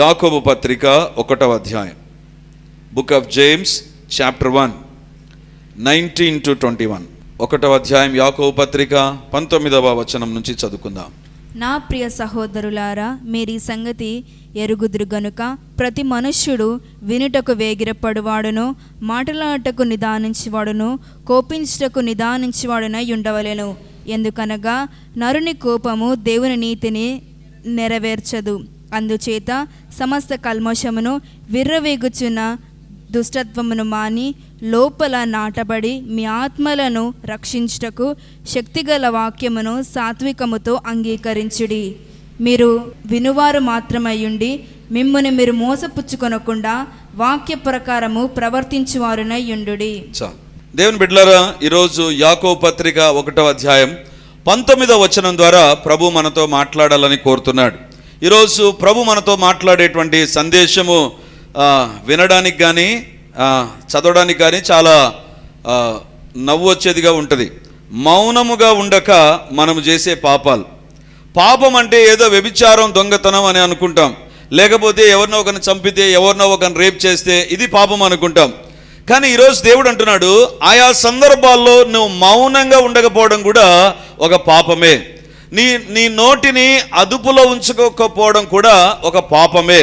యాకోబు పత్రిక ఒకటవ అధ్యాయం. Book of James chapter one nineteen to twenty one ఒకటవ అధ్యాయం యాకోబు పత్రిక పంతొమ్మిదవ వచనం నుంచి చదువుకుందాం. నా ప్రియ సహోదరులారా మీరీ సంగతి ఎరుగుదురు గనుక ప్రతి మనుష్యుడు వినుటకు వేగిరపడువాడును మాటలాటకు నిదానించేవాడును కోపించుటకు నిదానించేవాడునై ఉండవలెను. ఎందుకనగా నరుని కోపము దేవుని నీతిని నెరవేర్చదు. అందుచేత సమస్త కల్మషమును విర్రవేగుచున్న దుష్టత్వమును మాని లోపల నాటబడి మీ ఆత్మలను రక్షించుటకు శక్తిగల వాక్యమును సాత్వికముతో అంగీకరించుడి. మీరు వినువారు మాత్రమయ్యుండి మిమ్మల్ని మీరు మోసపుచ్చుకొనకుండా వాక్య ప్రకారము ప్రవర్తించువారునై యుండుడి దేవుని బిడ్డలారా ఈరోజు యాకో పత్రిక ఒకటవ అధ్యాయం పంతొమ్మిదవ వచనం ద్వారా ప్రభు మనతో మాట్లాడాలని కోరుతున్నాడు. ఈరోజు ప్రభు మనతో మాట్లాడేటువంటి సందేశము వినడానికి కానీ చదవడానికి కానీ చాలా నవ్వు వచ్చేదిగా ఉంటుంది. మౌనముగా ఉండక మనము చేసే పాపాలు. పాపం అంటే ఏదో వ్యభిచారం దొంగతనం అని అనుకుంటాం. లేకపోతే ఎవరినో ఒకరిని చంపితే ఎవరినో ఒకరిని రేప్ చేస్తే ఇది పాపం అనుకుంటాం. కానీ ఈరోజు దేవుడు అంటున్నాడు ఆయా సందర్భాల్లో నువ్వు మౌనంగా ఉండకపోవడం కూడా ఒక పాపమే. నీ నీ నోటిని అదుపులో ఉంచుకోకపోవడం కూడా ఒక పాపమే.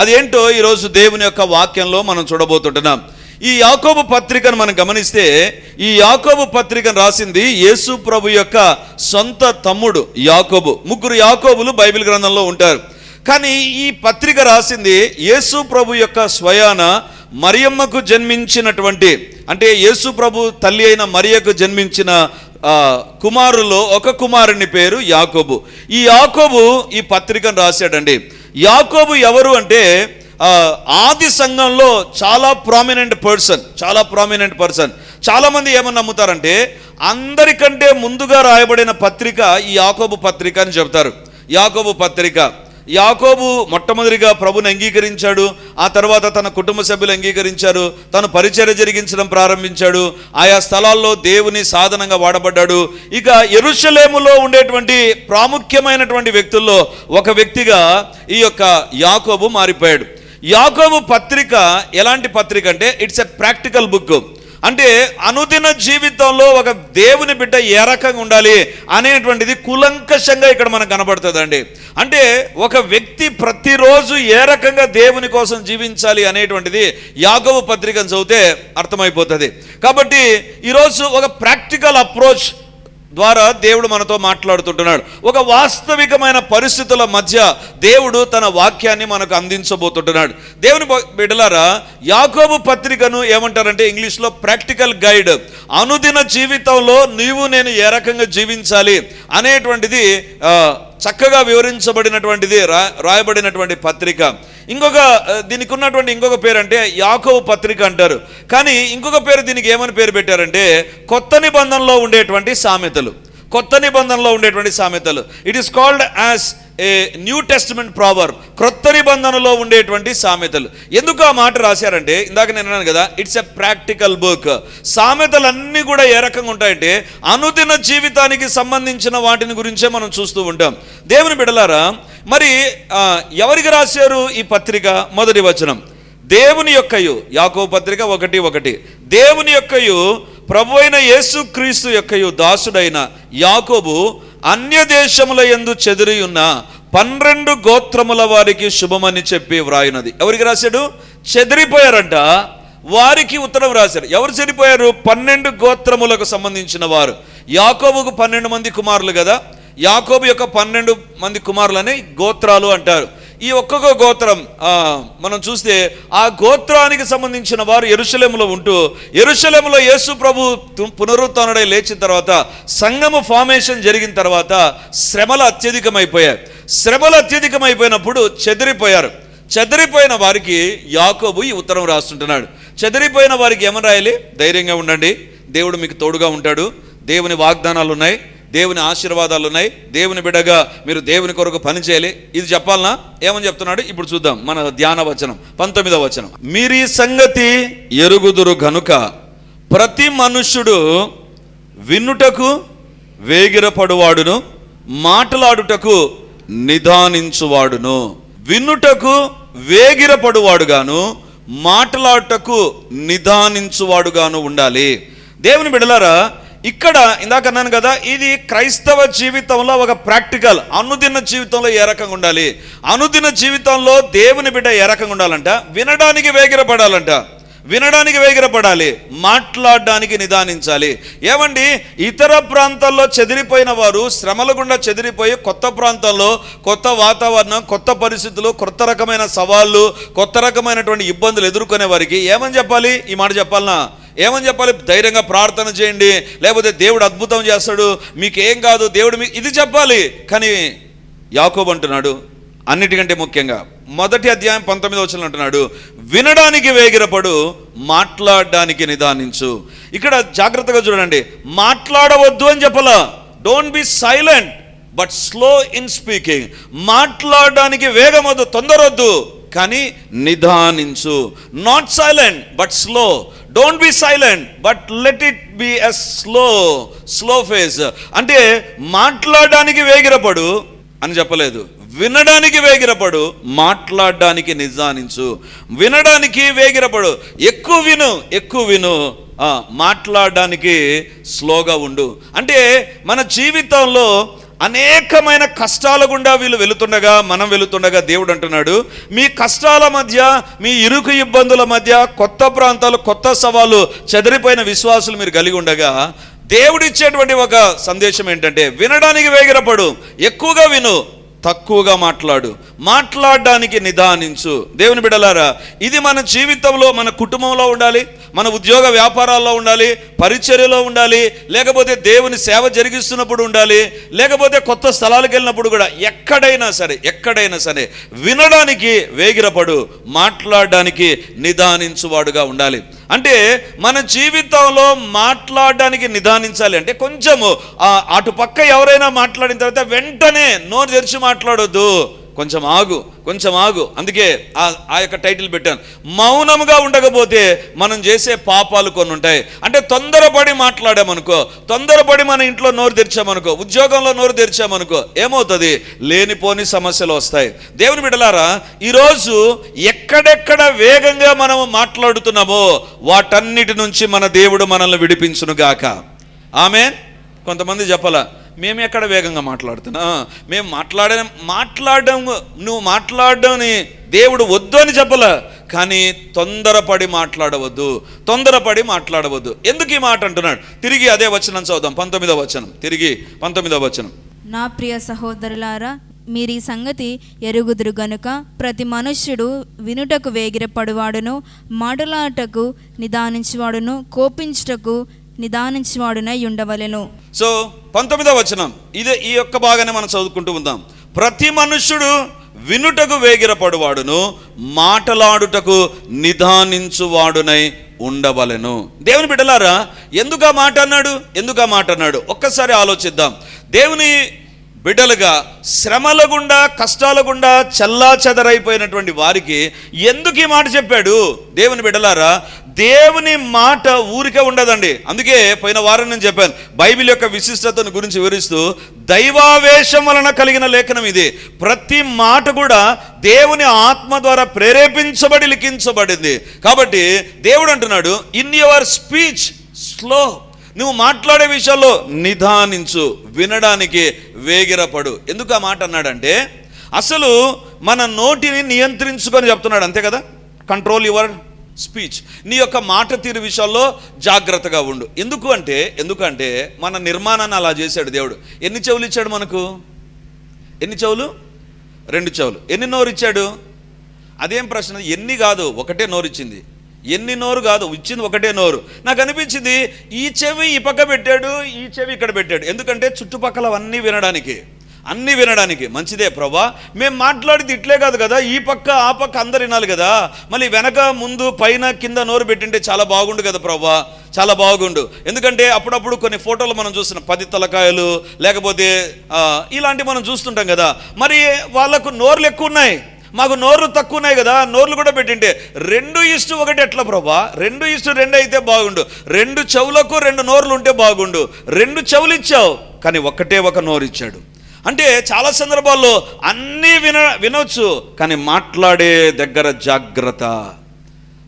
అదేంటో ఈరోజు దేవుని యొక్క వాక్యంలో మనం చూడబోతుంటున్నాం. ఈ యాకోబు పత్రికను మనం గమనిస్తే ఈ యాకోబు పత్రికను రాసింది యేసు ప్రభు యొక్క సొంత తమ్ముడు యాకోబు. ముగ్గురు యాకోబులు బైబిల్ గ్రంథంలో ఉంటారు. కానీ ఈ పత్రిక రాసింది యేసు ప్రభు యొక్క స్వయాన మరియమ్మకు జన్మించినటువంటి అంటే యేసు ప్రభు తల్లి అయిన మరియకు జన్మించిన కుమారుల్లో ఒక కుమారుని పేరు యాకోబు. ఈ యాకోబు ఈ పత్రికను రాశాడండి. యాకోబు ఎవరు అంటే ఆది సంఘంలో చాలా ప్రామినెంట్ పర్సన్ చాలా ప్రామినెంట్ పర్సన్ చాలామంది ఏమని నమ్ముతారంటే అందరికంటే ముందుగా రాయబడిన పత్రిక ఈ యాకోబు పత్రిక అని చెప్తారు యాకోబు పత్రిక. యాకోబు మొట్టమొదటిగా ప్రభుని అంగీకరించాడు. ఆ తర్వాత తన కుటుంబ సభ్యులు అంగీకరించారు. తను పరిచర్య జరిగించడం ప్రారంభించాడు. ఆయా స్థలాల్లో దేవుని సాధనంగా వాడబడ్డాడు. ఇక ఎరుషలేములో ఉండేటువంటి ప్రాముఖ్యమైనటువంటి వ్యక్తుల్లో ఒక వ్యక్తిగా ఈ యొక్క యాకోబు మారిపోయాడు. యాకోబు పత్రిక ఎలాంటి పత్రిక అంటే ఇట్స్ ఎ ప్రాక్టికల్ బుక్ అంటే అనుదిన జీవితంలో ఒక దేవుని బిడ్డ ఏ రకంగా ఉండాలి అనేటువంటిది కులంకషంగా ఇక్కడ మనకు కనబడుతుందండి. అంటే ఒక వ్యక్తి ప్రతిరోజు ఏ రకంగా దేవుని కోసం జీవించాలి అనేటువంటిది యాగవ పత్రికను చదివితే అర్థమైపోతుంది. కాబట్టి ఈరోజు ఒక ప్రాక్టికల్ అప్రోచ్ ద్వారా దేవుడు మనతో మాట్లాడుతుంటున్నాడు. ఒక వాస్తవికమైన పరిస్థితుల మధ్య దేవుడు తన వాక్యాన్ని మనకు అందించబోతుంటున్నాడు. దేవుని బిడ్డలారా యాకోబు పత్రికను ఏమంటారంటే ఇంగ్లీష్లో ప్రాక్టికల్ గైడ్. అనుదిన జీవితంలో నీవు నేను ఏ రకంగా జీవించాలి అనేటువంటిది చక్కగా వివరించబడినటువంటిది రా రాయబడినటువంటి పత్రిక. ఇంకొక దీనికి ఉన్నటువంటి ఇంకొక పేరు అంటే యాకోబు పత్రిక అంటారు. కానీ ఇంకొక పేరు దీనికి ఏమని పేరు పెట్టారంటే కొత్త నిబంధనలో ఉండేటువంటి సామెతలు. కొత్త నిబంధనలో ఉండేటువంటి సామెతలు. It is called as a new testament proverb క్రొత్త నిబంధనలో ఉండేటువంటి సామెతలు. ఎందుకు ఆ మాట రాశారంటే ఇందాక నేను అన్నాను కదా ఇట్స్ ఎ ప్రాక్టికల్ బుక్ సామెతలన్నీ కూడా ఏ రకంగా ఉంటాయంటే అనుదిన జీవితానికి సంబంధించిన వాటిని గురించే మనం చూస్తూ ఉంటాం. దేవుని బిడలారా మరి ఎవరికి రాశారు ఈ పత్రిక? మొదటి వచనం. దేవుని యొక్కయు. యాకో పత్రిక ఒకటి ఒకటి. దేవుని యొక్కయు ప్రభు అయిన యేసుక్రీస్తు యొక్క దాసుడైన యాకోబు అన్య దేశముల యందు చెదిరి ఉన్న పన్నెండు గోత్రముల వారికి శుభమని చెప్పి వ్రాయినది. ఎవరికి రాశాడు? చెదిరిపోయారంట. వారికి ఉత్తరం రాశారు. ఎవరు చెడిపోయారు పన్నెండు గోత్రములకు సంబంధించిన వారు. యాకోబుకు పన్నెండు మంది కుమారులు కదా యాకోబు యొక్క పన్నెండు మంది కుమారులని గోత్రాలు అంటారు. ఈ ఒక్కొక్క గోత్రం మనం చూస్తే ఆ గోత్రానికి సంబంధించిన వారు ఎరుషలేములో ఉంటూ ఎరుషలేములో యేసు ప్రభు తు- లేచిన తర్వాత సంఘము ఫార్మేషన్ జరిగిన తర్వాత శ్రమలు అత్యధికమైపోయాయి. శ్రమలు అత్యధికమైపోయినప్పుడు చెదిరిపోయారు. చెదిరిపోయిన వారికి యాకోబు ఈ ఉత్తరం రాస్తుంటున్నాడు. చెదిరిపోయిన వారికి ఏమని రాయాలి? ధైర్యంగా ఉండండి. దేవుడు మీకు తోడుగా ఉంటాడు. దేవుని వాగ్దానాలు ఉన్నాయి దేవుని ఆశీర్వాదాలు ఉన్నాయి. దేవుని బిడగా మీరు దేవుని కొరకు పని చేయాలి. ఇది చెప్పాలనా? ఏమని చెప్తున్నాడు? ఇప్పుడు చూద్దాం. మన ధ్యాన వచనం పంతొమ్మిదవ వచనం. మీరీ సంగతి ఎరుగుదురు గనుక ప్రతి మనుష్యుడు వినుటకు వేగిరపడువాడును మాట్లాడుటకు నిదానించువాడును. వినుటకు వేగిరపడువాడుగాను మాట్లాడుటకు నిదానించువాడుగాను ఉండాలి. దేవుని బిడలారా ఇక్కడ ఇందాక అన్నాను కదా ఇది క్రైస్తవ జీవితంలో ఒక ప్రాక్టికల్. అనుదిన జీవితంలో ఏ రకంగా ఉండాలి? అనుదిన జీవితంలో దేవుని బిడ్డ ఏ రకంగా ఉండాలంట? వినడానికి వేగిరపడాలంట. వినడానికి వేగిరపడాలి. మాట్లాడడానికి నిదానించాలి. ఏమండి? ఇతర ప్రాంతాల్లో చెదిరిపోయిన వారు శ్రమల గుండా చెదిరిపోయి కొత్త ప్రాంతాల్లో కొత్త వాతావరణం కొత్త పరిస్థితులు కొత్త రకమైన సవాళ్ళు కొత్త రకమైనటువంటి ఇబ్బందులు ఎదుర్కొనే వారికి ఏమని చెప్పాలి? ఈ మాట చెప్పాలనా? ఏమని చెప్పాలి? ధైర్యంగా ప్రార్థన చేయండి. లేకపోతే దేవుడు అద్భుతం చేస్తాడు. మీకేం కాదు. దేవుడు మీ ఇది చెప్పాలి. కానీ యాకోబు అంటున్నాడు అన్నిటికంటే ముఖ్యంగా మొదటి అధ్యాయం పంతొమ్మిది వచ్చిన అంటున్నాడు వినడానికి వేగిరపడు మాట్లాడడానికి నిదానించు. ఇక్కడ జాగ్రత్తగా చూడండి. మాట్లాడవద్దు అని చెప్పలా? Don't be silent but slow in speaking మాట్లాడడానికి వేగమొద్దు తొందరొద్దు. కానీ నిదానించు not silent but slow don't be silent but let it be a slow slow pace అంటే మాట్లాడడానికి వేగిరపడు అని చెప్పలేదు. వినడానికి వేగిరపడు మాట్లాడడానికి నిజానించు. వినడానికి వేగిరపడు. ఎక్కువ విను ఎక్కువ విను. మాట్లాడడానికి స్లోగా ఉండు. అంటే మన జీవితంలో అనేకమైన కష్టాల గుండా వీళ్ళు వెళుతుండగా మనం వెళుతుండగా దేవుడు అంటున్నాడు మీ కష్టాల మధ్య మీ ఇరుకు ఇబ్బందుల మధ్య కొత్త ప్రాంతాలు కొత్త సవాళ్ళు చెదిరిపోయిన విశ్వాసులు మీరు కలిగి ఉండగా దేవుడిచ్చేటువంటి ఒక సందేశం ఏంటంటే వినడానికి వేగిరపడు ఎక్కువగా విను తక్కువగా మాట్లాడు. మాట్లాడడానికి నిదానించు. దేవుని బిడలారా ఇది మన జీవితంలో మన కుటుంబంలో ఉండాలి మన ఉద్యోగ వ్యాపారాల్లో ఉండాలి పరిచర్యలో ఉండాలి లేకపోతే దేవుని సేవ జరిగిస్తున్నప్పుడు ఉండాలి లేకపోతే కొత్త స్థలాలకు వెళ్ళినప్పుడు కూడా ఎక్కడైనా సరే ఎక్కడైనా సరే వినడానికి వేగిరపడు. మాట్లాడడానికి నిదానించువాడుగా ఉండాలి. అంటే మన జీవితంలో మాట్లాడడానికి నిదానించాలి అంటే కొంచెము అటు పక్క ఎవరైనా మాట్లాడిన తర్వాత వెంటనే నోరు తెరిచి మాట్లాడొద్దు. కొంచెం ఆగు కొంచెం ఆగు. అందుకే ఆ ఆ యొక్క టైటిల్ పెట్టాను. మౌనముగా ఉండకపోతే మనం చేసే పాపాలు కొన్ని ఉంటాయి. అంటే తొందరపడి మాట్లాడామనుకో తొందరపడి మన ఇంట్లో నోరు తెరిచామనుకో ఉద్యోగంలో నోరు తెరిచామనుకో ఏమవుతుంది? లేనిపోని సమస్యలు వస్తాయి. దేవుని బిడలారా ఈరోజు ఎక్కడెక్కడ వేగంగా మనం మాట్లాడుతున్నామో వాటన్నిటి నుంచి మన దేవుడు మనల్ని విడిపించునుగాక. ఆమె కొంతమంది చెప్పాల మేము ఎక్కడ వేగంగా మాట్లాడుతున్నా? మేము మాట్లాడే మాట్లాడడం నువ్వు మాట్లాడడం దేవుడు వద్దు అని చెప్పలే. కానీ తొందరపడి మాట్లాడవద్దు. తొందరపడి మాట్లాడవద్దు. ఎందుకు ఈ మాట అంటున్నాడు? తిరిగి అదే వచనం చదువుదాం. పంతొమ్మిదవ వచనం. తిరిగి పంతొమ్మిదవ వచనం. నా ప్రియ సహోదరులారా మీరు ఈ సంగతి ఎరుగుదురు గనుక ప్రతి మనుష్యుడు వినుటకు వేగిరపడువాడును మాటలాటకు నిదానించువాడును కోపించుటకు నిదానించువాడునై ఉండవలెను. సో పంతొమ్మిదవ వచనం. ఇదే ఈ యొక్క భాగాన్ని మనం చదువుకుంటూ ఉందాం. ప్రతి మనుష్యుడు వినుటకు వేగిరపడువాడును మాటలాడుటకు నిదానించువాడునై ఉండవలెను. దేవుని బిడ్డలారా ఎందుకు ఆ మాట అన్నాడు? ఎందుకు ఆ మాట అన్నాడు? ఒక్కసారి ఆలోచిద్దాం. దేవుని బిడ్డలుగా శ్రమల గుండా కష్టాల గుండా చల్లా చెదరైపోయినటువంటి వారికి ఎందుకు ఈ మాట చెప్పాడు? దేవుని బిడ్డలారా దేవుని మాట ఊరికే ఉండదండి. అందుకే పోయిన వారం నేను చెప్పాను బైబిల్ యొక్క విశిష్టతను గురించి వివరిస్తూ దైవావేశం వలన కలిగిన లేఖనం ఇది. ప్రతి మాట కూడా దేవుని ఆత్మ ద్వారా ప్రేరేపించబడి లిఖించబడింది. కాబట్టి దేవుడు అంటున్నాడు ఇన్ యువర్ స్పీచ్ స్లో నువ్వు మాట్లాడే విషయాల్లో నిదానించు వినడానికి వేగిరపడు. ఎందుకు ఆ మాట అన్నాడంటే అసలు మన నోటిని నియంత్రించుకొని చెప్తున్నాడు అంతే కదా? కంట్రోల్ యువర్ స్పీచ్ నీ యొక్క మాట తీరు విషయాల్లో జాగ్రత్తగా ఉండు. ఎందుకు అంటే ఎందుకంటే మన నిర్మాణాన్ని అలా చేశాడు దేవుడు. ఎన్ని చెవులు ఇచ్చాడు మనకు? ఎన్ని చెవులు? రెండు చెవులు. ఎన్ని నోరు ఇచ్చాడు? అదేం ప్రశ్న? ఎన్ని కాదు ఒకటే నోరు ఇచ్చింది ఎన్ని నోరు కాదు ఇచ్చింది ఒకటే నోరు. నాకు అనిపించింది ఈ చెవి ఈ పక్క పెట్టాడు ఈ చెవి ఇక్కడ పెట్టాడు. ఎందుకంటే చుట్టుపక్కలవన్నీ వినడానికి అన్నీ వినడానికి. మంచిదే ప్రభా. మేము మాట్లాడితే ఇట్లే కాదు కదా ఈ పక్క ఆ పక్క అందరు వినాలి కదా. మళ్ళీ వెనక ముందు పైన కింద నోరు పెట్టింటే చాలా బాగుండు కదా ప్రభా. చాలా బాగుండు. ఎందుకంటే అప్పుడప్పుడు కొన్ని ఫోటోలు మనం చూస్తున్నాం. పది తలకాయలు లేకపోతే ఇలాంటివి మనం చూస్తుంటాం కదా. మరి వాళ్ళకు నోర్లు ఎక్కువ ఉన్నాయి. మాకు నోర్లు తక్కువ ఉన్నాయి కదా నోర్లు కూడా పెట్టింటే రెండు ఇష్టు ఒకటి ఎట్లా ప్రభా? రెండు ఇష్టు రెండు అయితే బాగుండు. రెండు చెవులకు రెండు నోర్లు ఉంటే బాగుండు. రెండు చెవులు ఇచ్చావు కానీ ఒక్కటే ఒక నోరు ఇచ్చాడు. అంటే చాలా సందర్భాల్లో అన్నీ విన వినొచ్చు కానీ మాట్లాడే దగ్గర జాగ్రత్త.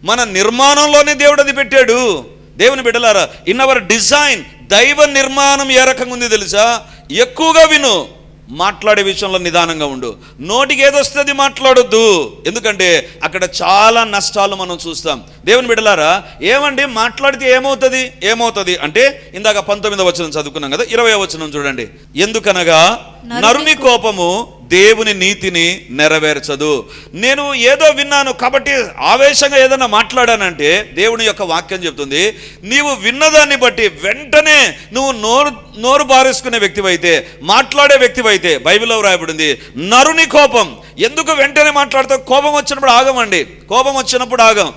మన నిర్మాణంలోనే దేవుడు అది పెట్టాడు. దేవుని బిడ్డలారా ఇన్ అవర్ డిజైన్ దైవ నిర్మాణం ఏ రకంగా ఉంది తెలుసా? ఎక్కువగా విను. మాట్లాడే విషయంలో నిదానంగా ఉండు. నోటికి ఏదొస్తుంది మాట్లాడొద్దు. ఎందుకంటే అక్కడ చాలా నష్టాలు మనం చూస్తాం. దేవుని బిడ్డలారా ఏమండి? మాట్లాడితే ఏమవుతుంది? ఏమవుతుంది? అంటే ఇందాక పంతొమ్మిదవ వచనం చదువుకున్నాం కదా ఇరవై వచనం చూడండి. ఎందుకనగా నరుని కోపము దేవుని నీతిని నెరవేర్చదు. నేను ఏదో విన్నాను కాబట్టి ఆవేశంగా ఏదైనా మాట్లాడానంటే దేవుని యొక్క వాక్యం చెప్తుంది నీవు విన్నదాన్ని బట్టి వెంటనే నువ్వు నోరు నోరు బారేసుకునే వ్యక్తివైతే మాట్లాడే వ్యక్తివైతే బైబిల్లో వ్రాయబడింది నరుని కోపం. ఎందుకు వెంటనే మాట్లాడతావు కోపం వచ్చినప్పుడు ఆగమండి కోపం వచ్చినప్పుడు ఆగం.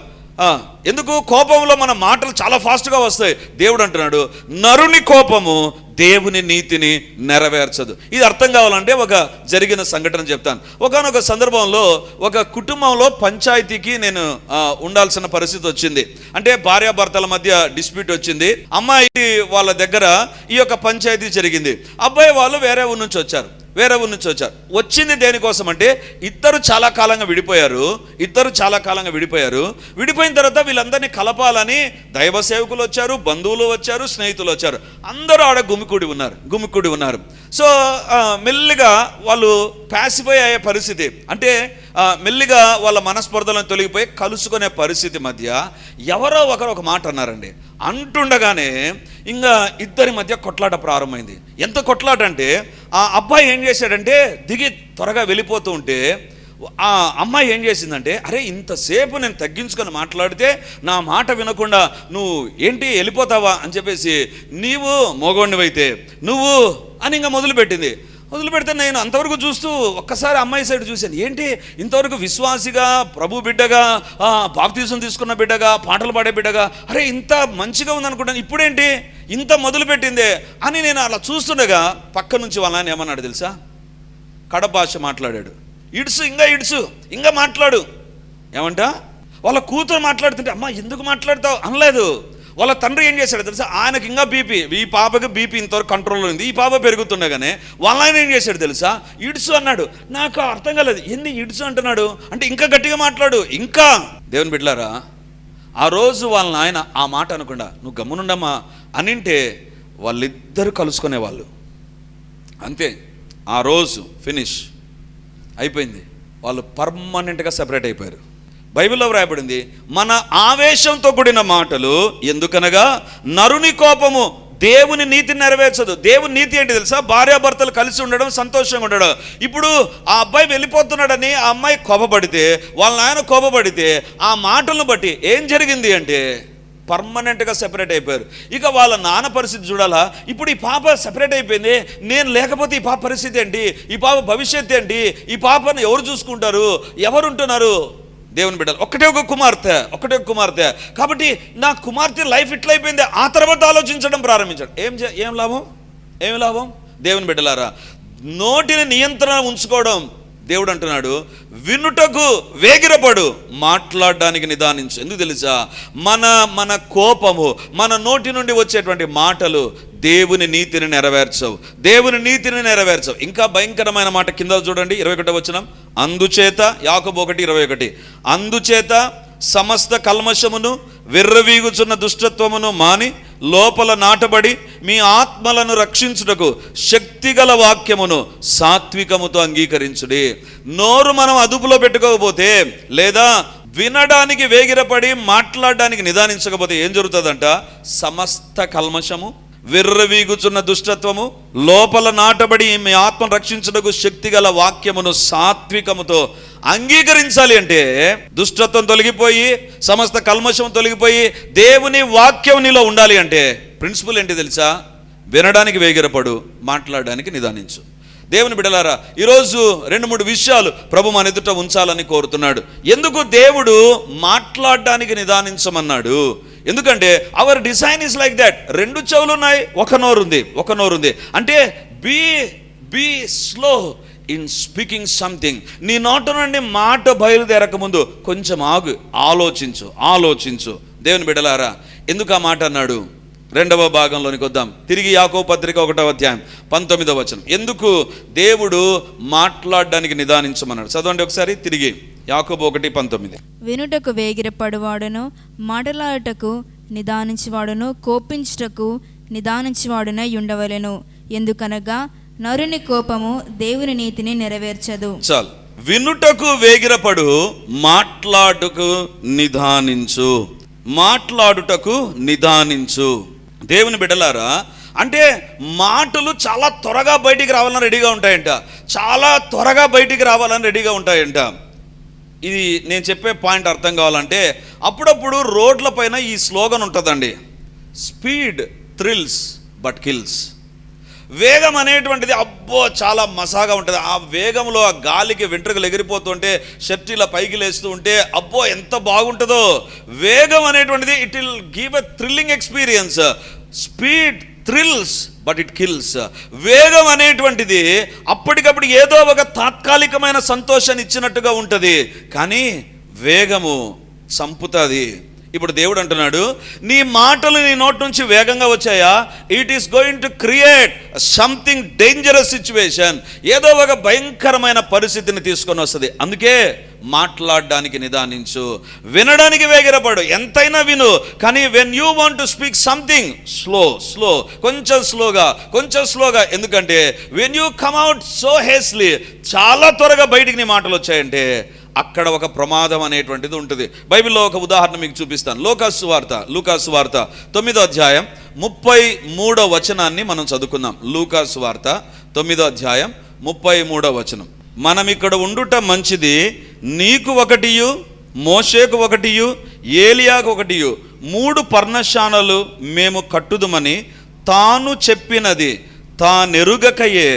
ఎందుకు? కోపంలో మన మాటలు చాలా ఫాస్ట్గా వస్తాయి. దేవుడు అంటున్నాడు నరుని కోపము దేవుని నీతిని నెరవేర్చదు. ఇది అర్థం కావాలంటే ఒక జరిగిన సంఘటన చెప్తాను. ఒకనొక సందర్భంలో ఒక కుటుంబంలో పంచాయతీకి నేను ఉండాల్సిన పరిస్థితి వచ్చింది. అంటే భార్యాభర్తల మధ్య డిస్ప్యూట్ వచ్చింది. అమ్మాయి వాళ్ళ దగ్గర ఈ యొక్క పంచాయతీ జరిగింది. అబ్బాయి వాళ్ళు వేరే ఊరు నుంచి వచ్చారు. వేరే ఊరి నుంచి వచ్చారు. వచ్చింది దేనికోసం అంటే ఇద్దరు చాలా కాలంగా విడిపోయారు ఇద్దరు చాలా కాలంగా విడిపోయారు. విడిపోయిన తర్వాత వీళ్ళందరినీ కలపాలని దైవ సేవకులు వచ్చారు బంధువులు వచ్చారు స్నేహితులు వచ్చారు. అందరూ ఆడ గుమికూడి ఉన్నారు గుమికూడి ఉన్నారు. సో మెల్లిగా వాళ్ళు ప్యాసిఫై అయ్యే పరిస్థితి. అంటే మెల్లిగా వాళ్ళ మనస్పర్ధలను తొలగిపోయి కలుసుకునే పరిస్థితి మధ్య ఎవరో ఒకరు ఒక మాట అన్నారండి. అంటుండగానే ఇంకా ఇద్దరి మధ్య కొట్లాట ప్రారంభమైంది. ఎంత కొట్లాట అంటే ఆ అబ్బాయి ఏం చేశాడంటే దిగి త్వరగా వెళ్ళిపోతూ ఉంటే ఆ అమ్మాయి ఏం చేసిందంటే అరే ఇంతసేపు నేను తగ్గించుకొని మాట్లాడితే నా మాట వినకుండా నువ్వు ఏంటి వెళ్ళిపోతావా అని చెప్పేసి నీవు మోగోడివైతే నువ్వు అని ఇంకా మొదలుపెట్టింది. మొదలు పెడితే నేను. అంతవరకు చూస్తూ ఒక్కసారి అమ్మాయి సైడ్ చూశాను. ఏంటి? ఇంతవరకు విశ్వాసిగా ప్రభు బిడ్డగా బాప్తీసం తీసుకున్న బిడ్డగా పాటలు పాడే బిడ్డగా అరే ఇంత మంచిగా ఉందనుకుంటాను. ఇప్పుడేంటి? ఇంత మొదలు పెట్టిందే అని నేను అలా చూస్తుండగా పక్క నుంచి వాళ్ళని ఏమన్నాడు తెలుసా? కడ భాష మాట్లాడాడు. ఇడుసు ఇంకా ఇడుసు ఇంకా మాట్లాడు. ఏమంట? వాళ్ళ కూతురు మాట్లాడుతుంటే అమ్మ ఎందుకు మాట్లాడతావు? అనలేదు. వాళ్ళ తండ్రి ఏం చేశాడు తెలుసా? ఆయనకి ఇంకా బీపీ ఈ పాపకి బీపీ ఇంతవరకు కంట్రోల్లో ఉంది. ఈ పాప పెరుగుతుండగానే వాళ్ళ ఆయన ఏం చేశాడు తెలుసా? ఇడుసు అన్నాడు. నాకు అర్థం కాలేదు. ఎన్ని ఇడుసు అంటున్నాడు? అంటే ఇంకా గట్టిగా మాట్లాడు. ఇంకా. దేవుని బిడ్డలారా ఆ రోజు వాళ్ళ నాయన ఆ మాట అనకుండా నువ్వు గమ్మునుండమ్మా అనింటే వాళ్ళిద్దరు కలుసుకునేవాళ్ళు. అంతే. ఆ రోజు ఫినిష్ అయిపోయింది. వాళ్ళు పర్మనెంట్గా సపరేట్ అయిపోయారు. బైబిల్లో వ్రాయబడింది మన ఆవేశంతో కూడిన మాటలు ఎందుకనగా నరుని కోపము దేవుని నీతిని నెరవేర్చదు. దేవుని నీతి ఏంటి తెలుసా? భార్యాభర్తలు కలిసి ఉండడం సంతోషంగా ఉండడం. ఇప్పుడు ఆ అబ్బాయి వెళ్ళిపోతున్నాడని ఆ అమ్మాయి కోపపడితే వాళ్ళ నాయన కోపపడితే ఆ మాటలను బట్టి ఏం జరిగింది అంటే పర్మనెంట్గా సెపరేట్ అయిపోయారు. ఇక వాళ్ళ నాన్న పరిస్థితి చూడాలా? ఇప్పుడు ఈ పాప సెపరేట్ అయిపోయింది. నేను లేకపోతే ఈ పాప పరిస్థితి ఏంటి? ఈ పాప భవిష్యత్తు ఏంటి? ఈ పాపను ఎవరు చూసుకుంటారు? ఎవరు ఉంటున్నారు దేవుని బిడ్డలు ఒకటే ఒక కుమార్తె ఒకటే ఒక కుమార్తె. కాబట్టి నా కుమార్తె లైఫ్ ఇట్లా అయిపోయింది ఆ తర్వాత ఆలోచించడం ప్రారంభించాడు. ఏం చే- ఏం లాభం? ఏం లాభం? దేవుని బిడ్డలారా నోటిని నియంత్రణ ఉంచుకోవడం దేవుడు అంటున్నాడు వినుటకు వేగిరపడు. మాట్లాడడానికి నిదానించు. ఎందుకు తెలుసా? మన మన కోపము మన నోటి నుండి వచ్చేటువంటి మాటలు దేవుని నీతిని నెరవేర్చవు. దేవుని నీతిని నెరవేర్చవు. ఇంకా భయంకరమైన మాట కింద చూడండి. ఇరవై ఒకటి వచ్చిన అందుచేత యాకబు ఒకటి ఇరవై ఒకటి. అందుచేత సమస్త కల్మషమును విర్రవీగుచున్న దుష్టత్వమును మాని లోపల నాటబడి మీ ఆత్మలను రక్షించుటకు శక్తిగల వాక్యమును సాత్వికముతో అంగీకరించుడి. నోరు మనం అదుపులో పెట్టుకోకపోతే లేదా వినడానికి వేగిరపడి మాట్లాడడానికి నిదానించకపోతే ఏం జరుగుతుందంట? సమస్త కల్మషము విర్రవీగుచున్న దుష్టత్వము లోపల నాటబడి మీ ఆత్మను రక్షించుటకు శక్తిగల వాక్యమును సాత్వికముతో అంగీకరించాలి అంటే దుష్టత్వం తొలగిపోయి సమస్త కల్మషం తొలగిపోయి దేవుని వాక్యం నీలో ఉండాలి అంటే ప్రిన్సిపల్ ఏంటి తెలుసా? వినడానికి వేగిరపడు మాట్లాడడానికి నిదానించు. దేవుని బిడలారా ఈరోజు రెండు మూడు విషయాలు ప్రభు మన ఎదుట ఉంచాలని కోరుతున్నాడు. ఎందుకు దేవుడు మాట్లాడడానికి నిదానించమన్నాడు? ఎందుకంటే our design is like that రెండు చెవులు ఉన్నాయి ఒక నోరు ఉంది ఒక నోరు ఉంది అంటే be be slow in speaking something నీ నోట నుండి మాట బయలుదేరక ముందు కొంచెం ఆగు ఆలోచించు ఆలోచించు. దేవుని బిడలారా ఎందుకు ఆ మాట అన్నాడు? రెండవ భాగంలోనికి వద్దాం. తిరిగి యాకో పత్రిక ఒకటవ అధ్యాయం పంతొమ్మిదవ వచనం. ఎందుకు? దేవుడు మాట్లాడడానికి నిదానించమన్నాడు. చదవండి ఒకసారి తిరిగి. యాకోబు ఒకటి పంతొమ్మిది. వినుటకు వేగిరపడువాడును మాటలాడుటకు నిదానించువాడును కోపించుటకు నిదానించువాడునై ఉండవలెను. ఎందుకనగా నరుని కోపము దేవుని నీతిని నెరవేర్చదు. చాలు. వినుటకు వేగిరపడు మాట్లాడుటకు నిదానించు. మాట్లాడుటకు నిదానించు. దేవుని బిడ్డలారా అంటే మాటలు చాలా త్వరగా బయటికి రావాలని రెడీగా ఉంటాయంట. చాలా త్వరగా బయటికి రావాలని రెడీగా ఉంటాయంట. ఇది నేను చెప్పే పాయింట్ అర్థం కావాలంటే అప్పుడప్పుడు రోడ్ల పైన ఈ స్లోగన్ ఉంటుందండి. Speed thrills but kills. వేగం అనేటువంటిది అబ్బో చాలా మసాగా ఉంటుంది. ఆ వేగంలో ఆ గాలికి వెంట్రుకలు ఎగిరిపోతుంటే షర్ట్ ఇలా పైకి లేస్తూ ఉంటే అబ్బో ఎంత బాగుంటుందో. వేగం అనేటువంటిది it will give a thrilling experience speed thrills but it kills వేగం అనేటువంటిది అప్పటికప్పుడు ఏదో ఒక తాత్కాలికమైన సంతోషాన్ని ఇచ్చినట్టుగా ఉంటుంది. కానీ వేగము చంపుతుంది. ఇప్పుడు దేవుడు అంటున్నాడు నీ మాటలు నీ నోటి నుంచి వేగంగా వచ్చాయా? It is going to create something dangerous situation ఏదో ఒక భయంకరమైన పరిస్థితిని తీసుకొని వస్తుంది. అందుకే మాట్లాడడానికి నిదానించు. వినడానికి వేగిరపడు. ఎంతైనా విను. కానీ when you want to speak something slow slow కొంచెం స్లోగా కొంచెం స్లోగా ఎందుకంటే when you come out so hastily చాలా త్వరగా బయటికి నీ మాటలు వచ్చాయంటే అక్కడ ఒక ప్రమాదం అనేటువంటిది ఉంటుంది. బైబిల్లో ఒక ఉదాహరణ మీకు చూపిస్తాను. లోకాసు వార్త లూకాసు వార్త తొమ్మిదో అధ్యాయం ముప్పై మూడో వచనాన్ని మనం చదువుకుందాం. లూకాసు వార్త తొమ్మిదో అధ్యాయం ముప్పై మూడో వచనం. మనం ఇక్కడ ఉండుట మంచిది నీకు ఒకటియు మోషేకు ఒకటియు ఏలియాకు ఒకటియు మూడు పర్ణశాలలు మేము కట్టుదుమని తాను చెప్పినది. తానెరుగకయే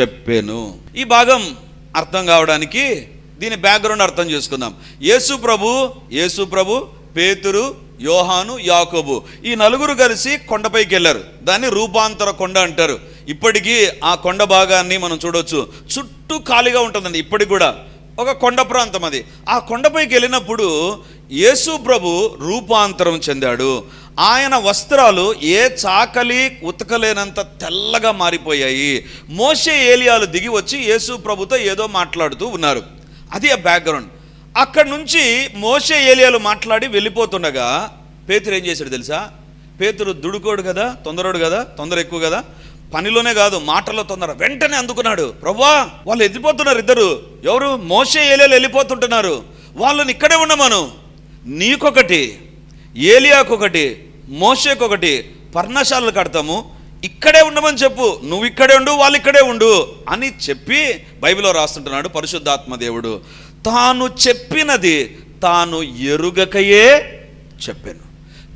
చెప్పాను. ఈ భాగం అర్థం కావడానికి దీని బ్యాక్గ్రౌండ్ అర్థం చేసుకుందాం. యేసు ప్రభు యేసు ప్రభు పేతురు యోహాను యాకోబు. ఈ నలుగురు కలిసి కొండపైకి వెళ్ళారు దాన్ని రూపాంతర కొండ అంటారు. ఇప్పటికీ ఆ కొండ భాగాన్ని మనం చూడవచ్చు చుట్టూ ఖాళీగా ఉంటుందండి ఇప్పటికి కూడా. ఒక కొండ ప్రాంతం అది. ఆ కొండపైకి వెళ్ళినప్పుడు యేసు ప్రభు రూపాంతరం చెందాడు. ఆయన వస్త్రాలు ఏ చాకలి ఉతకలేనంత తెల్లగా మారిపోయాయి. మోషే ఏలియాలు దిగి వచ్చి యేసు ప్రభుతో ఏదో మాట్లాడుతూ ఉన్నారు. అది ఆ బ్యాక్గ్రౌండ్ అక్కడి నుంచి మోషే ఏలియాలు మాట్లాడి వెళ్ళిపోతుండగా పేతురు ఏం చేశాడు తెలుసా? పేతురు దుడుకోడు కదా తొందరోడు కదా తొందర ఎక్కువ కదా. పనిలోనే కాదు మాటల్లో తొందర వెంటనే అందుకున్నాడు. ప్రవ్వా వాళ్ళు వెళ్ళిపోతున్నారు ఇద్దరు. ఎవరు? మోసే ఏలియాలు వెళ్ళిపోతుంటున్నారు. వాళ్ళని ఇక్కడే ఉన్నామను నీకొకటి ఏలియాకొకటి మోషేకొకటి పర్ణశాలలు కడతాము. ఇక్కడే ఉండమని చెప్పు. నువ్వు ఇక్కడే ఉండు వాళ్ళు ఇక్కడే ఉండు అని చెప్పి బైబిల్లో రాస్తుంటున్నాడు పరిశుద్ధాత్మ దేవుడు. తాను చెప్పినది తాను ఎరుగకయే చెప్పాను.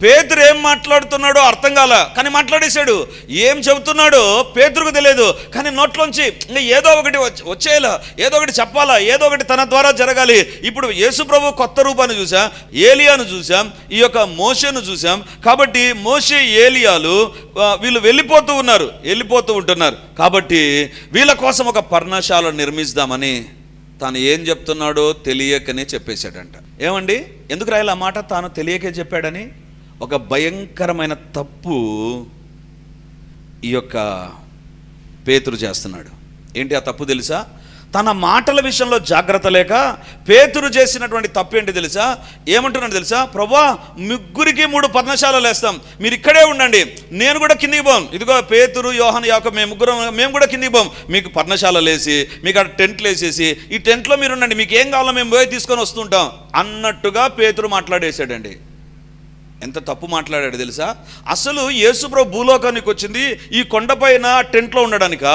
పేదరు ఏం మాట్లాడుతున్నాడో అర్థం కాల. కానీ మాట్లాడేశాడు. ఏం చెబుతున్నాడో పేదరుకు తెలియదు. కానీ నోట్లోంచి ఇంకా ఏదో ఒకటి వచ్చ- వచ్చేయాలా. ఏదో ఒకటి చెప్పాలా. ఏదో ఒకటి తన ద్వారా జరగాలి. ఇప్పుడు యేసుప్రభు కొత్త రూపాన్ని చూసాం. ఏలియాను చూసాం. ఈ యొక్క మోషేను చూసాం. కాబట్టి మోషే ఏలియాలు వీళ్ళు వెళ్ళిపోతూ ఉన్నారు. వెళ్ళిపోతూ ఉంటున్నారు. కాబట్టి వీళ్ళ కోసం ఒక పర్ణశాల నిర్మిస్తామని తాను ఏం చెప్తున్నాడో తెలియకనే చెప్పేశాడంట. ఏమండి? ఎందుకు రాయాలి ఆ మాట? తాను తెలియకే చెప్పాడని? ఒక భయంకరమైన తప్పు ఈ యొక్క పేతురు చేస్తున్నాడు. ఏంటి ఆ తప్పు తెలుసా? తన మాటల విషయంలో జాగ్రత్త లేక పేతురు చేసినటువంటి తప్పు ఏంటి తెలుసా? ఏమంటున్నాడు తెలుసా? ప్రభా ముగ్గురికి మూడు పర్ణశాలలు వేస్తాం. మీరు ఇక్కడే ఉండండి. నేను కూడా కిందికి పోం ఇదిగో పేతురు యోహన్ యాక మేము ముగ్గురం మేము కూడా కిందికి పోం. మీకు పర్ణశాలలు వేసి మీకు అక్కడ టెంట్లు వేసేసి ఈ టెంట్లో మీరు ఉండండి. మీకు ఏం కావాలో మేము పోయి తీసుకొని వస్తుంటాం అన్నట్టుగా పేతురు మాట్లాడేశాడండి. ఎంత తప్పు మాట్లాడాడు తెలుసా? అసలు యేసుప్రభు భూలోకానికి వచ్చింది ఈ కొండపైన టెంట్లో ఉండడానికా?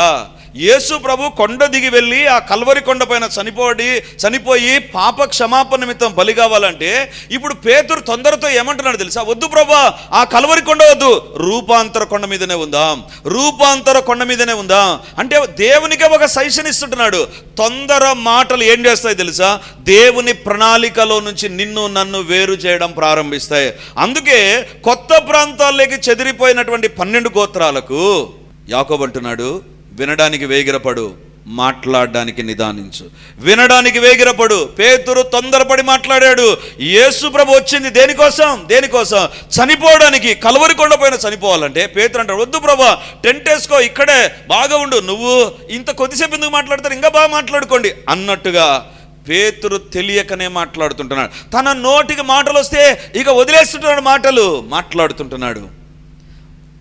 యేసు ప్రభు కొండ దిగి వెళ్ళి ఆ కల్వరి కొండపైన చనిపోడి చనిపోయి పాప క్షమాపణ నిమిత్తం బలి కావాలంటే ఇప్పుడు పేతురు తొందరతో ఏమంటున్నాడు తెలుసా? వద్దు ప్రభా ఆ కల్వరి కొండ వద్దు. రూపాంతర కొండ మీదనే ఉందాం. రూపాంతర కొండ మీదనే ఉందాం. అంటే దేవునికే ఒక సజెషన్ ఇస్తుంటున్నాడు. తొందర మాటలు ఏం చేస్తాయి తెలుసా? దేవుని ప్రణాళికలో నుంచి నిన్ను నన్ను వేరు చేయడం ప్రారంభిస్తాయి. అందుకే కొత్త ప్రాంతాల్లోకి చెదిరిపోయినటువంటి పన్నెండు గోత్రాలకు యాకోబు అంటున్నాడు వినడానికి వేగిరపడు మాట్లాడడానికి నిదానించు. వినడానికి వేగిరపడు పేతురు తొందరపడి మాట్లాడాడు. యేసు ప్రభు వచ్చింది దేనికోసం? దేనికోసం? చనిపోవడానికి కలవరి కొండపైన చనిపోవాలంటే పేతురు అంటాడు వద్దు ప్రభా టెంట్ వేసుకో ఇక్కడే బాగా ఉండు. నువ్వు ఇంత కొద్దిసేపు ఎందుకు మాట్లాడతారు? ఇంకా బాగా మాట్లాడుకోండి. అన్నట్టుగా పేతురు తెలియకనే మాట్లాడుతుంటున్నాడు. తన నోటికి మాటలు వస్తే ఇక వదిలేస్తుంటున్నాడు మాటలు మాట్లాడుతుంటున్నాడు.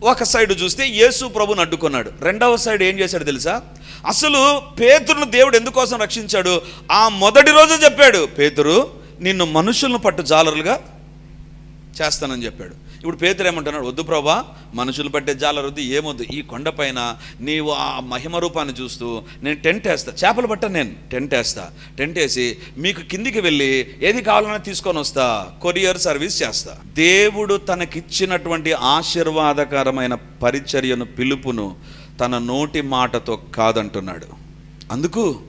ఒక సైడ్ చూస్తే యేసు ప్రభుని అడ్డుకున్నాడు. రెండవ సైడ్ ఏం చేశాడు తెలుసా? అసలు పేతురును దేవుడు ఎందుకోసం రక్షించాడు? ఆ మొదటి రోజు చెప్పాడు పేతురు నిన్ను మనుషులను పట్టు జాలరులుగా చేస్తానని చెప్పాడు. ఇప్పుడు పేతురు ఏమంటున్నాడు? వద్దు ప్రభా మనుషులు పట్టే జాలరొద్దు ఏమొద్దు. ఈ కొండపైన నీవు ఆ మహిమ రూపాన్ని చూస్తూ నేను టెంట్ వేస్తా. చేపలు పట్ట నేను టెంట్ వేస్తా. టెంట్ వేసి మీకు కిందికి వెళ్ళి ఏది కావాలన్నా తీసుకొని వస్తా. కొరియర్ సర్వీస్ చేస్తా. దేవుడు తనకిచ్చినటువంటి ఆశీర్వాదకరమైన పరిచర్యను పిలుపును తన నోటి మాటతో కాదంటున్నాడు. అందుకు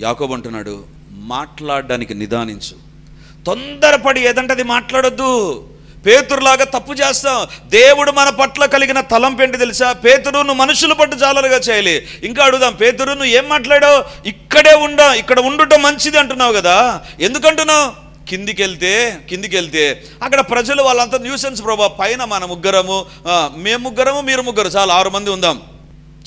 యాకోబ్ అంటున్నాడు మాట్లాడడానికి నిదానించు. తొందరపడి ఏదంటది మాట్లాడొద్దు. పేతురులాగా తప్పు చేస్తాం. దేవుడు మన పట్ల కలిగిన తలంపు ఏంటి తెలుసా? పేతురు నువ్వు మనుషుల పట్టు జాలరుగా చేయాలి. ఇంకా అడుగుదాం పేతురు నువ్వు ఏం మాట్లాడావు? ఇక్కడే ఉండ ఇక్కడ ఉండటం మంచిది అంటున్నావు కదా? ఎందుకంటున్నావు? కిందికి వెళ్తే కిందికి వెళ్తే అక్కడ ప్రజలు వాళ్ళంతా న్యూసెన్స్ ప్రభా పైన మన ముగ్గురము మేము ముగ్గురము మీరు ముగ్గురు చాలా ఆరు మంది ఉందాం.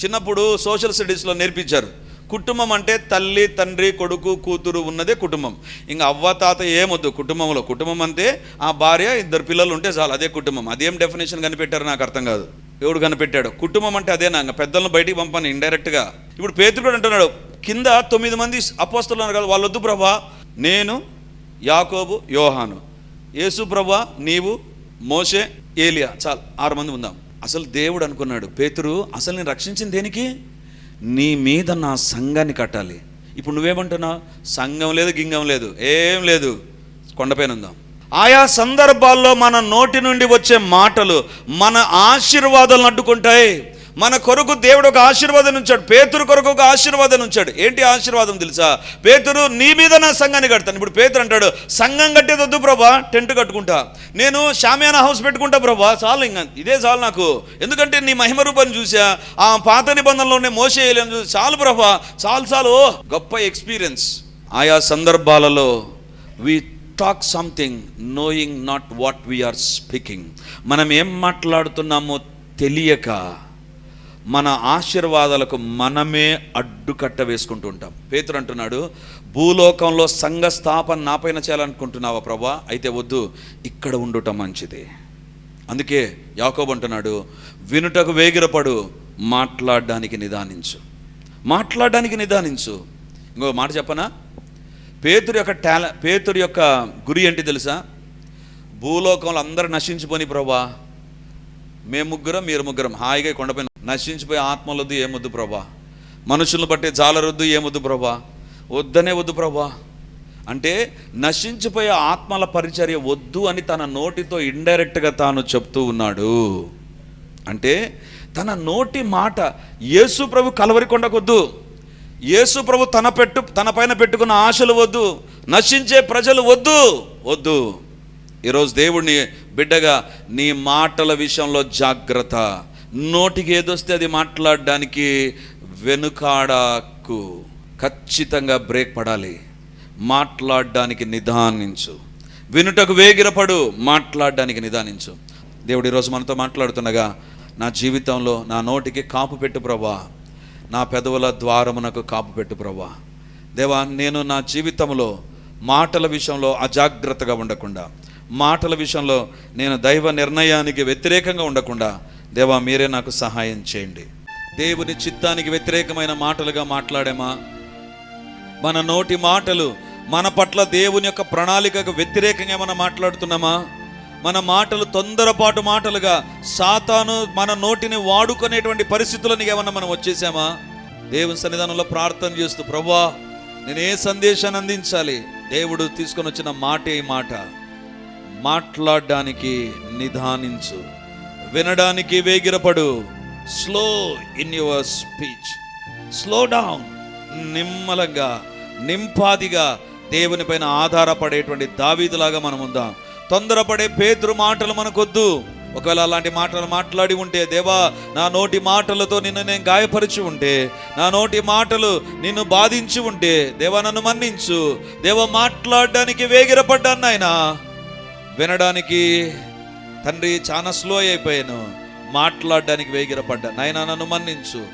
చిన్నప్పుడు సోషల్ స్టడీస్లో నేర్పించారు. కుటుంబం అంటే తల్లి తండ్రి కొడుకు కూతురు ఉన్నదే కుటుంబం. ఇంకా అవ్వ తాత ఏమొద్దు కుటుంబంలో. కుటుంబం అంటే ఆ భార్య ఇద్దరు పిల్లలు ఉంటే చాలు అదే కుటుంబం. అదేం డెఫినేషన్ కనిపెట్టారు నాకు అర్థం కాదు. ఎవడు కనిపెట్టాడు? కుటుంబం అంటే అదేనా? ఇంకా పెద్దలను బయటికి పంపాను ఇండైరెక్ట్గా ఇప్పుడు పేతుడు కూడా అంటున్నాడు కింద తొమ్మిది మంది అపోస్తులు ఉన్నారు కదా వాళ్ళొద్దు ప్రభా. నేను యాకోబు యోహాను. యేసు ప్రభా నీవు మోషే ఏలియా. చాలు ఆరు మంది ఉందాం. అసలు దేవుడు అనుకున్నాడు పేతురు అసలు నేను రక్షించింది దేనికి? నీ మీద నా సంఘాన్ని కట్టాలి. ఇప్పుడు నువ్వేమంటున్నావు సంఘం లేదు గింగం లేదు. ఏం లేదు. కొండపైన ఉందాం ఆయా సందర్భాల్లో మన నోటి నుండి వచ్చే మాటలు మన ఆశీర్వాదాలను అడ్డుకుంటాయి. మన కొరకు దేవుడు ఒక ఆశీర్వాదం ఉంచాడు. పేతురు కొరకు ఒక ఆశీర్వాదం ఉంచాడు. ఏంటి ఆశీర్వాదం తెలుసా? పేతురు నీ మీద నా సంఘాన్ని కడతాను. ఇప్పుడు పేతురు అంటాడు సంఘం కట్టేదొద్దు ప్రభా టెంట్ కట్టుకుంటా. నేను షామియానా హౌస్ పెట్టుకుంటా ప్రభా చాలు ఇంకా. ఇదే చాలు నాకు. ఎందుకంటే నీ మహిమ రూపాన్ని చూసా ఆ పాత నిబంధనలోనే మోసేయలేని చూసి చాలు ప్రభా చాలు చాలు. ఓ, గొప్ప ఎక్స్పీరియన్స్. ఆయా సందర్భాలలో we talk something knowing not what we are speaking మనం ఏం మాట్లాడుతున్నామో తెలియక మన ఆశీర్వాదాలకు మనమే అడ్డుకట్ట వేసుకుంటూ ఉంటాం. పేతురు అంటున్నాడు భూలోకంలో సంఘ స్థాపన నాపైన చేయాలనుకుంటున్నావా ప్రభా? అయితే వద్దు ఇక్కడ ఉండటం మంచిది. అందుకే యాకోబు అంటున్నాడు వినుటకు వేగిరపడు మాట్లాడడానికి నిదానించు. మాట్లాడడానికి నిదానించు. ఇంకో మాట చెప్పనా? పేతురు యొక్క టాల పేతురు యొక్క గురి ఏంటి తెలుసా? భూలోకంలో అందరూ నశించిపోని ప్రభా. మేము ముగ్గురం మీరు ముగ్గురం హాయిగా ఈ కొండపైన నశించిపోయే ఆత్మలొద్దు ఏమొద్దు ప్రభా? మనుషులను బట్టి జాలరొద్దు ఏమొద్దు ప్రభా? వద్దనే వద్దు ప్రభా. అంటే నశించిపోయే ఆత్మల పరిచర్య వద్దు అని తన నోటితో ఇండైరెక్ట్గా తాను చెప్తూ ఉన్నాడు. అంటే తన నోటి మాట యేసు ప్రభు కలవరికొండకొద్దు యేసు ప్రభు తన పెట్టు తన పైన పెట్టుకున్న ఆశలు వద్దు. నశించే ప్రజలు వద్దు. వద్దు. ఈరోజు దేవుడిని బిడ్డగా నీ మాటల విషయంలో జాగ్రత్త. నోటికి ఏదొస్తే అది మాట్లాడడానికి వెనుకాడకు. ఖచ్చితంగా బ్రేక్ పడాలి. మాట్లాడడానికి నిదానించు. వినుటకు వేగిరపడు మాట్లాడడానికి నిదానించు. దేవుడు ఈరోజు మనతో మాట్లాడుతుండగా నా జీవితంలో నా నోటికి కాపు పెట్టు ప్రభా నా పెదవుల ద్వారమునకు కాపు పెట్టు ప్రభా దేవా నేను నా జీవితంలో మాటల విషయంలో అజాగ్రత్తగా ఉండకుండా మాటల విషయంలో నేను దైవ నిర్ణయానికి వ్యతిరేకంగా ఉండకుండా దేవా మీరే నాకు సహాయం చేయండి. దేవుని చిత్తానికి వ్యతిరేకమైన మాటలుగా మాట్లాడామా? మన నోటి మాటలు మన పట్ల దేవుని యొక్క ప్రణాళికకు వ్యతిరేకంగా ఏమైనా మాట్లాడుతున్నామా? మన మాటలు తొందరపాటు మాటలుగా సాతాను మన నోటిని వాడుకునేటువంటి పరిస్థితులను ఏమన్నా మనం వచ్చేసామా? దేవుని సన్నిధానంలో ప్రార్థన చేస్తూ ప్రభా నేను ఏ సందేశాన్ని అందించాలి. దేవుడు తీసుకొని వచ్చిన మాటే ఈ మాట. మాట్లాడడానికి నిదానించు వినడానికి వేగిరపడు. Slow in your speech slow down నిమ్మలంగా నింపాదిగా దేవుని పైన ఆధారపడేటువంటి దావీదులాగా మనం ఉందాం. తొందరపడే పేతురు మాటలు మనకొద్దు. ఒకవేళ అలాంటి మాటలు మాట్లాడి ఉంటే దేవా నా నోటి మాటలతో నిన్ను నేను గాయపరిచి ఉంటే నా నోటి మాటలు నిన్ను బాధించి ఉంటే దేవా నన్ను మన్నించు. దేవ మాట్లాడడానికి వేగిరపడ్డాను ఆయన వినడానికి తండ్రి చాలా స్లో అయిపోయాను. మాట్లాడడానికి వేగిరపడ్డా. నాయన నన్ను మన్నించు.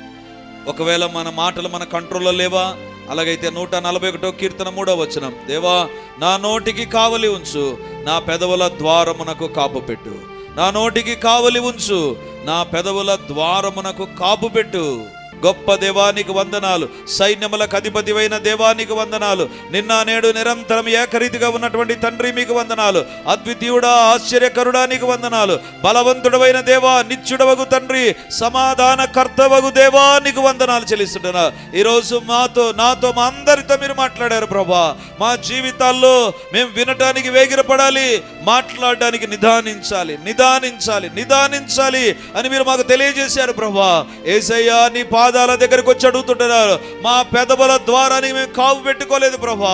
ఒకవేళ మన మాటలు మన కంట్రోల్లో లేవా? అలాగైతే నూట నలభై ఒకటో కీర్తన మూడో వచనం. దేవా నా నోటికి కావలి ఉంచు. నా పెదవుల ద్వారమునకు కాపు పెట్టు. నా నోటికి కావలి ఉంచు. నా పెదవుల ద్వారమునకు కాపు పెట్టు. గొప్ప దేవానికి వందనాలు. సైన్యములకు అధిపతివైన దేవానికి వందనాలు. నిన్న నేడు నిరంతరం ఏకరీతిగా ఉన్నటువంటి తండ్రి మీకు వందనాలు. అద్వితీయుడా ఆశ్చర్యకరుడా నీకు వందనాలు. బలవంతుడవైన దేవా నిత్యుడవగు తండ్రి సమాధాన కర్తవగు దేవా నీకు వందనాలు చెల్లిస్తుంటున్నా. ఈరోజు మాతో నాతో మా అందరితో మీరు మాట్లాడారు ప్రభా. మా జీవితాల్లో మేము వినటానికి వేగిరపడాలి మాట్లాడడానికి నిదానించాలి నిదానించాలి నిదానించాలి అని మీరు మాకు తెలియజేశారు ప్రభా. ఏసయ్యా నీ పాదాల దగ్గరికి వచ్చి అడుగుతుంటున్నారు. మా పెదవుల ద్వారానికి మేము కావు పెట్టుకోలేదు ప్రభా.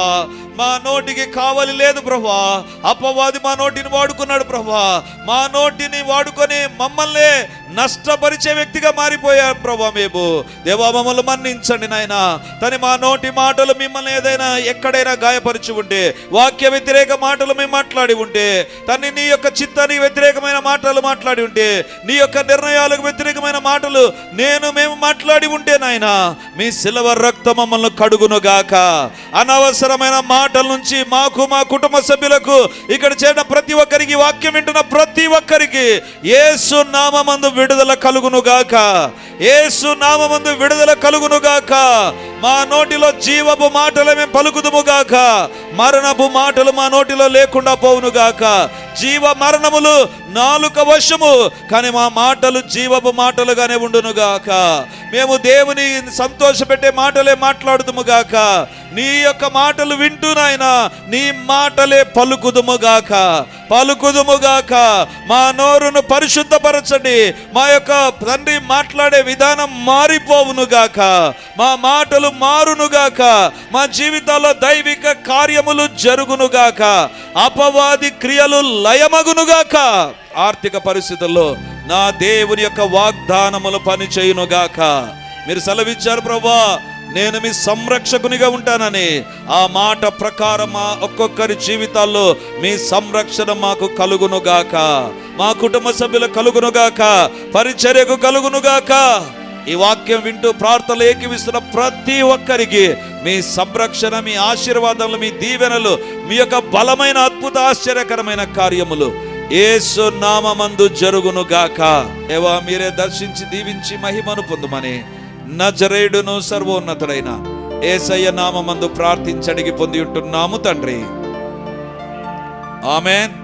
మా నోటికి కావాలి లేదు ప్రభా. అపవాది మా నోటిని వాడుకున్నాడు ప్రభా. మా నోటిని వాడుకొని మమ్మల్ని నష్టపరిచే వ్యక్తిగా మారిపోయారు ప్రభా మేము. దేవా మమ్మల్ని మన్నించండి నాయన. తని మా నోటి మాటలు మిమ్మల్ని ఏదైనా ఎక్కడైనా గాయపరిచి ఉంటే వాక్య వ్యతిరేక మాటలు మేము మాట్లాడి ఉంటే తన్ని నీ యొక్క చిత్తానికి వ్యతిరేకమైన మాటలు మాట్లాడి ఉంటే నీ యొక్క నిర్ణయాలకు వ్యతిరేకమైన మాటలు నేను మేము మాట్లాడి ఉంటే నాయన మీ సిలవ రక్తం మమ్మల్ని కడుగును గాక. అనవసరమైన మాటల నుంచి మాకు మా కుటుంబ సభ్యులకు ఇక్కడ చేరిన ప్రతి ఒక్కరికి వాక్యం వింటున్న ప్రతి ఒక్కరికి యేసు నామందు విడుదల కలుగును గాక నామందు విడుదల కలుగును గాక మా నోటిలో జీవపు మాటలు మేము పలుకుదుము గాక. మరణపు మాటలు మా నోటిలో లేకుండా పోవును గాక. జీవ మరణములు నాలుక వశము కానీ మా మాటలు జీవపు మాటలుగానే ఉండును గాక. మేము దేవుని సంతోషపెట్టే మాటలే మాట్లాడుదుము గాక. నీ యొక్క మాటలు వింటూ నాయన నీ మాటలే పలుకుదుము గాక. పలుకుదుము గాక. మా నోరును పరిశుద్ధపరచండి. మా యొక్క తండ్రి మాట్లాడే విధానం మారిపోవును గాక. మా మాటలు మారును గాక మా జీవితాల్లో దైవిక కార్యములు జరుగును గాక అపవాది క్రియలు లయమగును గాక ఆర్థిక పరిస్థితుల్లో నా దేవుని యొక్క వాగ్దానములు పనిచేయునుగాక. గాక మీరు సెలవిచ్చారు ప్రభా నేను మీ సంరక్షకునిగా ఉంటానని. ఆ మాట ప్రకారం మా ఒక్కొక్కరి జీవితాల్లో మీ సంరక్షణ మాకు కలుగునుగాక. మా కుటుంబ సభ్యులు కలుగునుగాక. పరిచర్యకు కలుగునుగాక. ఈ వాక్యం వింటూ ప్రార్థనలు ఏకివిస్తున్న ప్రతి ఒక్కరికి మీ సంరక్షణ మీ ఆశీర్వాదములు మీ దీవెనలు మీ యొక్క బలమైన అద్భుత ఆశ్చర్యకరమైన కార్యములు ఏసు నామమందు జరుగునుగాక ఏవా మీరే దర్శించి దీవించి మహిమను పొందుమని నజరేయుడును సర్వోన్నతుడైన ఏసయ్య నామమందు ప్రార్థించడిగి పొంది ఉంటున్నాము తండ్రి. ఆమెన్.